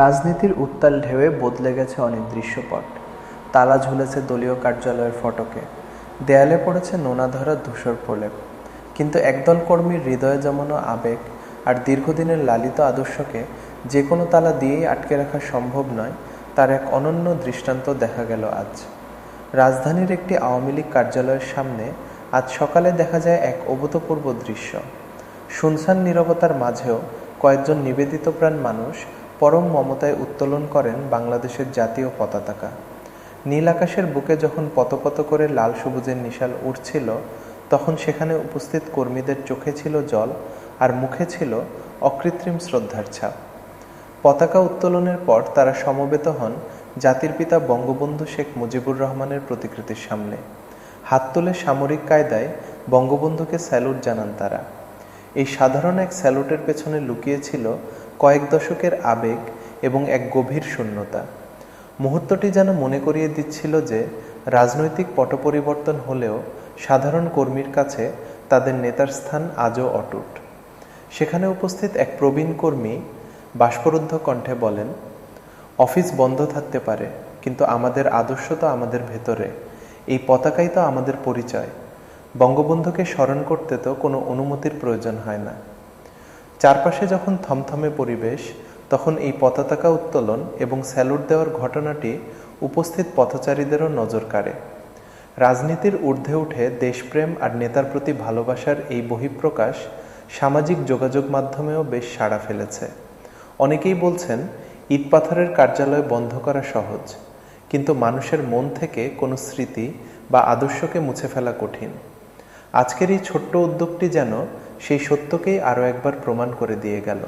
রাজনীতির উত্তাল ঢেউয়ে বদলে গেছে অনেক দৃশ্যপট তালা ঝুলেছে দলীয় কার্যালয়ের ফটকে। দেয়ালে পড়েছে নোনা ধরা ধূসর প্রলেপ। কিন্তু একদল কর্মীর হৃদয়ে জমানো আবেগ আর দীর্ঘদিনের লালিত আদর্শকে যে কোনো তালা দিয়েই আটকে রাখা সম্ভব নয়, তার এক অনন্য দৃষ্টান্ত দেখা গেল আজ। রাজধানীর একটি আওয়ামী লীগ কার্যালয়ের সামনে আজ সকালে দেখা যায় এক অভূতপূর্ব দৃশ্য। শুনশান নীরবতার মাঝেও কয়েকজন নিবেদিতপ্রাণ মানুষ পরম মমতায় উত্তোলন করেন বাংলাদেশের জাতীয় পতাকা। নীল আকাশের বুকে যখন পতপত করে লাল সবুজের নিশাল উঠছিল তখন সেখানে উপস্থিত কর্মীদের চোখে ছিল জল আর মুখে ছিল অকৃত্রিম শ্রদ্ধার ছাপ। পতাকা উত্তোলনের পর তারা সমবেত হন জাতির পিতা বঙ্গবন্ধু শেখ মুজিবুর রহমানের প্রতিকৃতির সামনে। হাত তুলে সামরিক কায়দায় বঙ্গবন্ধুকে স্যালুট জানান তারা। এই সাধারণ এক স্যালুটের পেছনে লুকিয়েছিল কয়েক দশকের আবেগ এবং এক গভীর শূন্যতা। মুহূর্তটি যেন মনে করিয়ে দিচ্ছিল যে, রাজনৈতিক পট পরিবর্তন হলেও সাধারণ কর্মীর কাছে তাদের নেতার স্থান আজও অটুট। সেখানে উপস্থিত এক প্রবীণ কর্মী, বাষ্পরুদ্ধ কণ্ঠে বলেন, অফিস বন্ধ থাকতে পারে, কিন্তু আমাদের আদর্শ তো আমাদের ভেতরে। এই পতাকাই তো আমাদের পরিচয়। বঙ্গবন্ধুকে স্মরণ করতে তো কোনো অনুমতির প্রয়োজন হয় না। চারপাশে যখন থমথমে পরিবেশ, তখন এই পতাকা উত্তোলন এবং স্যালুট দেওয়ার ঘটনাটি উপস্থিত পথচারীদেরও নজর কাড়ে। রাজনীতির ঊর্ধ্বে উঠে দেশপ্রেম আর নেতার প্রতি ভালোবাসার এই বহিঃপ্রকাশ সামাজিক যোগাযোগ মাধ্যমেও বেশ সাড়া ফেলেছে। অনেকেই বলছেন, ইট পাথরের কার্যালয় বন্ধ করা সহজ, কিন্তু মানুষের মন থেকে কোনো স্মৃতি বা আদর্শকে মুছে ফেলা কঠিন। আজকের এই ছোট্ট উদ্যোগটি যেন সেই সত্যকেই আরও একবার প্রমাণ করে দিয়ে গেল।